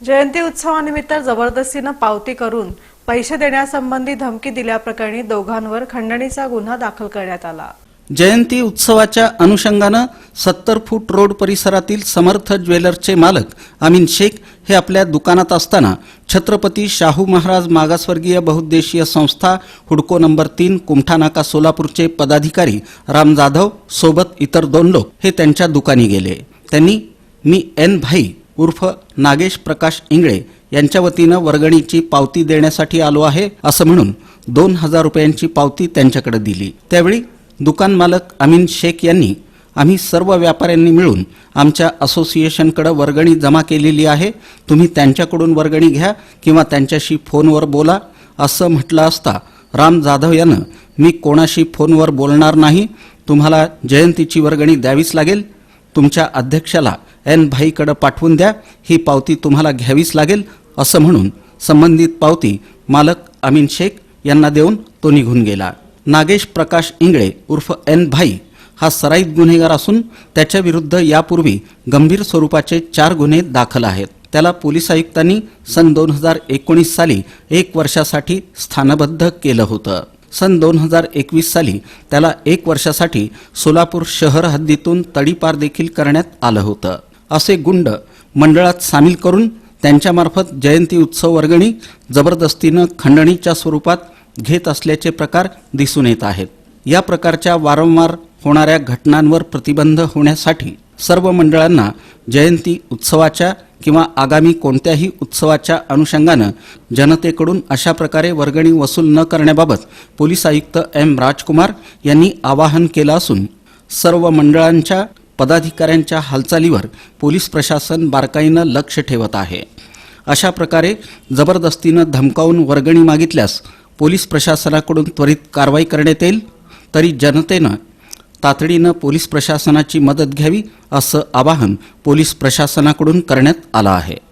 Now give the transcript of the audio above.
जयंती उत्सवानिमित्त जबरदस्तीनं पावती करून पैसे देण्यासंबंधी धमकी दिल्याप्रकरणी दोघांवर खंडणीचा गुन्हा दाखल करण्यात आला. जयंती उत्सवाच्या अनुषंगानं सत्तर फूट रोड परिसरातील समर्थ ज्वेलर्सचे मालक अमीन शेख हे आपल्या दुकानात असताना छत्रपती शाहू महाराज मागासवर्गीय बहुद्देशीय संस्था हुडको नंबर तीन कुमठानाका सोलापूरचे पदाधिकारी राम जाधव सोबत इतर दोन लोक हे त्यांच्या दुकानी गेले. त्यांनी मी एन भाई उर्फ नागेश प्रकाश इंगळे यांच्या वतीनं वर्गणीची पावती देण्यासाठी आलो आहे असं म्हणून दोन हजार रुपयांची पावती त्यांच्याकडे दिली. त्यावेळी दुकान मालक अमीन शेख यांनी आम्ही सर्व व्यापाऱ्यांनी मिळून आमच्या असोसिएशनकडे वर्गणी जमा केलेली आहे. तुम्ही त्यांच्याकडून वर्गणी घ्या किंवा त्यांच्याशी फोनवर बोला असं म्हटलं असता राम जाधव यानं मी कोणाशी फोनवर बोलणार नाही. तुम्हाला जयंतीची वर्गणी द्यावीच लागेल. तुमच्या अध्यक्षाला एन भाईकडे पाठवून द्या. ही पावती तुम्हाला घ्यावीच लागेल असं म्हणून संबंधित पावती मालक अमीन शेख यांना देऊन तो निघून गेला. नागेश प्रकाश इंगळे उर्फ एन भाई हा सराईत गुन्हेगार असून त्याच्या विरुद्ध यापूर्वी गंभीर स्वरूपाचे चार गुन्हे दाखल आहेत. त्याला पोलीस आयुक्तांनी सन दोन हजार एकोणीस साली एक वर्षासाठी स्थानबद्ध केलं होतं. सन दोन हजार एकवीस साली त्याला एक वर्षासाठी सोलापूर शहर हद्दीतून तडीपार देखील करण्यात आलं होतं. असे गुंड मंडळात सामील करून त्यांच्यामार्फत जयंती उत्सव वर्गणी जबरदस्तीनं खंडणीच्या स्वरूपात घेत असल्याचे प्रकार दिसून येत आहेत. या प्रकारच्या वारंवार होणाऱ्या घटनांवर प्रतिबंध होण्यासाठी सर्व मंडळांना जयंती उत्सवाच्या किंवा आगामी कोणत्याही उत्सवाच्या अनुषंगानं जनतेकडून अशा प्रकारे वर्गणी वसूल न करण्याबाबत पोलीस आयुक्त एम राजकुमार यांनी आवाहन केलं असून सर्व मंडळांच्या पदाधिकाऱ्यांच्या हालचालीवर पोलीस प्रशासन बारकाईनं लक्ष ठेवत आहे. अशा प्रकारे जबरदस्तीनं धमकावून वर्गणी मागितल्यास पोलीस प्रशासनाकडून त्वरित कारवाई करण्यात येईल तरी जनतेनं तातडीनं पोलीस प्रशासनाची मदत घ्यावी असं आवाहन पोलीस प्रशासनाकडून करण्यात आलं आहे.